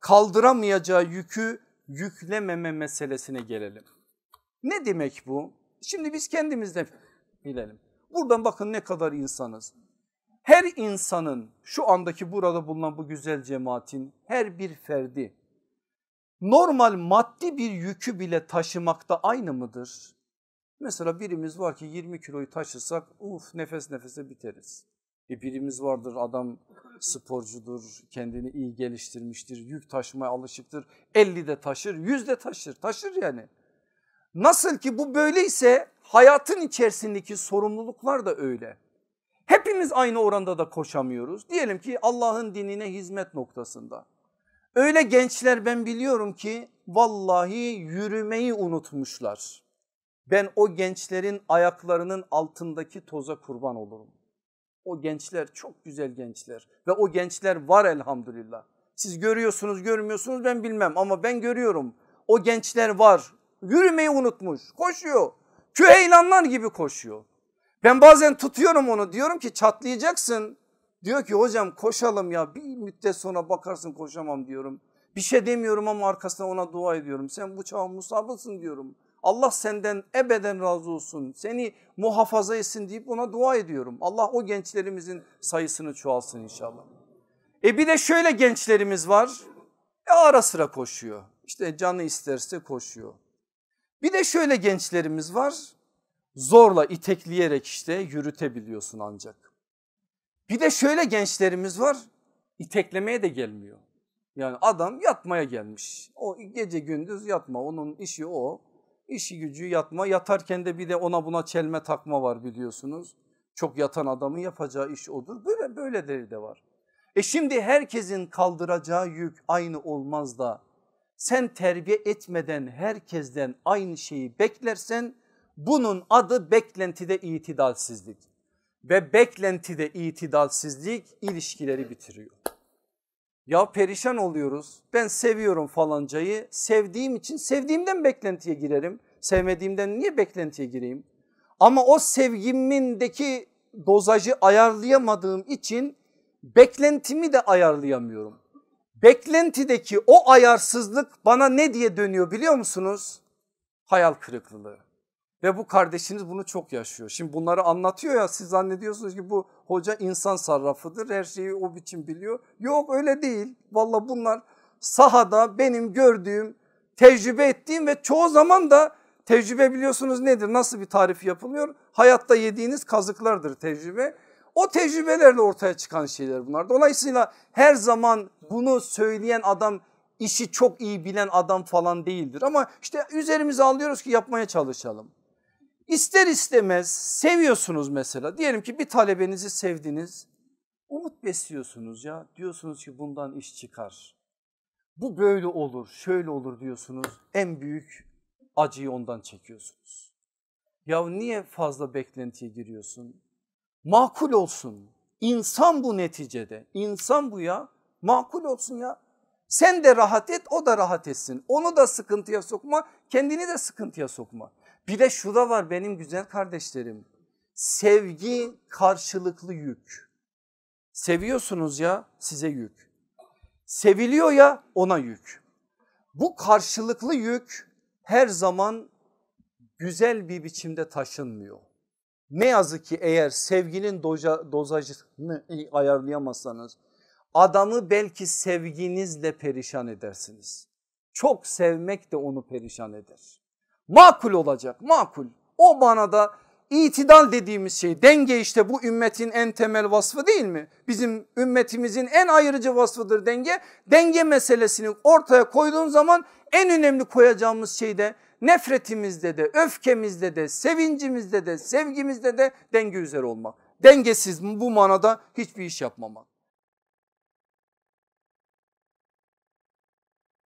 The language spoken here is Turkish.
kaldıramayacağı yükü yüklememe meselesine gelelim. Ne demek bu? Şimdi biz kendimizde bilelim. Buradan bakın ne kadar insanız. Her insanın şu andaki burada bulunan bu güzel cemaatin her bir ferdi normal maddi bir yükü bile taşımakta aynı mıdır? Mesela birimiz var ki 20 kiloyu taşısak uf nefes nefese biteriz. E birimiz vardır adam sporcudur, kendini iyi geliştirmiştir, yük taşımaya alışıktır. 50 de taşır, 100 de taşır, taşır yani. Nasıl ki bu böyleyse hayatın içerisindeki sorumluluklar da öyle. Hepimiz aynı oranda da koşamıyoruz. Diyelim ki Allah'ın dinine hizmet noktasında. Öyle gençler ben biliyorum ki vallahi yürümeyi unutmuşlar. Ben o gençlerin ayaklarının altındaki toza kurban olurum. O gençler çok güzel gençler ve o gençler var elhamdülillah. Siz görüyorsunuz görmüyorsunuz ben bilmem ama ben görüyorum. O gençler var yürümeyi unutmuş koşuyor. Küheylanlar gibi koşuyor. Ben bazen tutuyorum onu diyorum ki çatlayacaksın. Diyor ki hocam koşalım ya bir müddet sonra bakarsın koşamam diyorum. Bir şey demiyorum ama arkasına ona dua ediyorum. Sen bu çağın musabısın diyorum. Allah senden ebeden razı olsun. Seni muhafaza etsin deyip ona dua ediyorum. Allah o gençlerimizin sayısını çoğalsın inşallah. E bir de şöyle gençlerimiz var. E ara sıra koşuyor. İşte canı isterse koşuyor. Bir de şöyle gençlerimiz var. Zorla itekleyerek işte yürütebiliyorsun ancak. Bir de şöyle gençlerimiz var. İteklemeye de gelmiyor. Yani adam yatmaya gelmiş. O gece gündüz yatma onun işi o. İşi gücü yatma yatarken de bir de ona buna çelme takma var biliyorsunuz. Çok yatan adamın yapacağı iş odur. Böyle böyleleri de var. E şimdi herkesin kaldıracağı yük aynı olmaz da sen terbiye etmeden herkesten aynı şeyi beklersen bunun adı beklentide itidalsizlik. Ve beklentide itidalsizlik ilişkileri bitiriyor. Ya perişan oluyoruz. Ben seviyorum falancayı. Sevdiğim için sevdiğimden beklentiye girerim. Sevmediğimden niye beklentiye gireyim? Ama o sevgimindeki dozajı ayarlayamadığım için beklentimi de ayarlayamıyorum. Beklentideki o ayarsızlık bana ne diye dönüyor biliyor musunuz? Hayal kırıklığı. Ve bu kardeşiniz bunu çok yaşıyor. Şimdi bunları anlatıyor ya siz zannediyorsunuz ki bu hoca insan sarrafıdır her şeyi o biçim biliyor. Yok öyle değil. Valla bunlar sahada benim gördüğüm, tecrübe ettiğim ve çoğu zaman da tecrübe biliyorsunuz nedir? Nasıl bir tarif yapılıyor? Hayatta yediğiniz kazıklardır tecrübe. O tecrübelerle ortaya çıkan şeyler bunlar. Dolayısıyla her zaman bunu söyleyen adam işi çok iyi bilen adam falan değildir. Ama işte üzerimize alıyoruz ki yapmaya çalışalım. İster istemez seviyorsunuz mesela diyelim ki bir talebenizi sevdiniz umut besliyorsunuz ya diyorsunuz ki bundan iş çıkar. Bu böyle olur şöyle olur diyorsunuz en büyük acıyı ondan çekiyorsunuz. Ya niye fazla beklentiye giriyorsun? Makul olsun. İnsan bu neticede. İnsan bu ya. Makul olsun ya. Sen de rahat et o da rahat etsin. Onu da sıkıntıya sokma kendini de sıkıntıya sokma. Bir de şu da var benim güzel kardeşlerim. Sevgi karşılıklı yük. Seviyorsunuz ya size yük. Seviliyor ya ona yük. Bu karşılıklı yük her zaman güzel bir biçimde taşınmıyor. Ne yazık ki eğer sevginin doza, dozajını ayarlayamazsanız adamı belki sevginizle perişan edersiniz. Çok sevmek de onu perişan eder. Makul olacak makul. O manada itidal dediğimiz şey denge işte bu ümmetin en temel vasfı değil mi? Bizim ümmetimizin en ayrıcı vasfıdır denge. Denge meselesini ortaya koyduğun zaman en önemli koyacağımız şey de nefretimizde de öfkemizde de sevincimizde de sevgimizde de denge üzere olmak. Dengesiz bu manada hiçbir iş yapmamak.